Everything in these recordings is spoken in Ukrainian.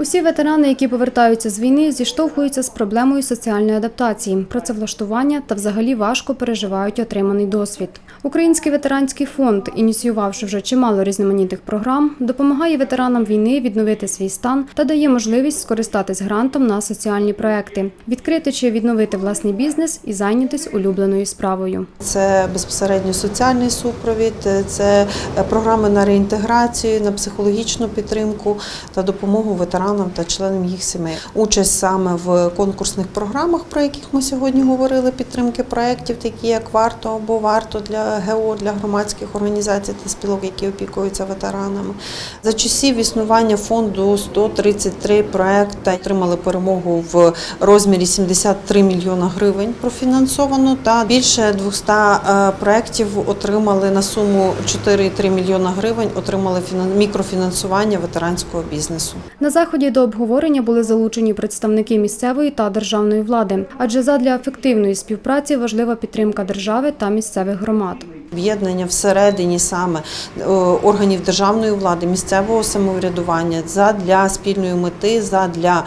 Усі ветерани, які повертаються з війни, зіштовхуються з проблемою соціальної адаптації, працевлаштування та взагалі важко переживають отриманий досвід. Український ветеранський фонд, ініціювавши вже чимало різноманітних програм, допомагає ветеранам війни відновити свій стан та дає можливість скористатись грантом на соціальні проекти, відкрити чи відновити власний бізнес і зайнятись улюбленою справою. Це безпосередньо соціальний супровід, це програми на реінтеграцію, на психологічну підтримку та допомогу ветеранам та членам їх сімей. Участь саме в конкурсних програмах, про яких ми сьогодні говорили, підтримки проєктів, такі як варто або варто для ГО, для громадських організацій та спілок, які опікуються ветеранами. За часів існування фонду 133 проекти отримали перемогу в розмірі 73 мільйона гривень профінансовано та більше 200 е, проєктів отримали на суму 4,3 мільйона гривень, отримали фінан- мікрофінансування ветеранського бізнесу. На заході до обговорення були залучені представники місцевої та державної влади, адже задля ефективної співпраці важлива підтримка держави та місцевих громад. Об'єднання всередині саме е, органів державної влади, місцевого самоврядування задля спільної мети, задля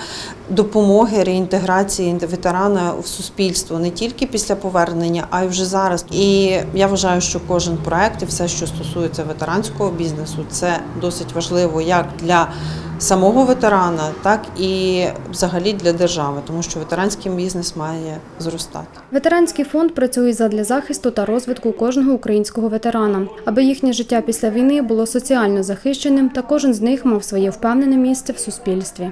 допомоги реінтеграції ветерана в суспільство не тільки після повернення, а й вже зараз. І я вважаю, що кожен проект і все, що стосується ветеранського бізнесу, це досить важливо як для самого ветерана, так і взагалі для держави, тому що ветеранський бізнес має зростати. Ветеранський фонд працює задля захисту та розвитку кожного українського ветерана, аби їхнє життя після війни було соціально захищеним та кожен з них мав своє впевнене місце в суспільстві.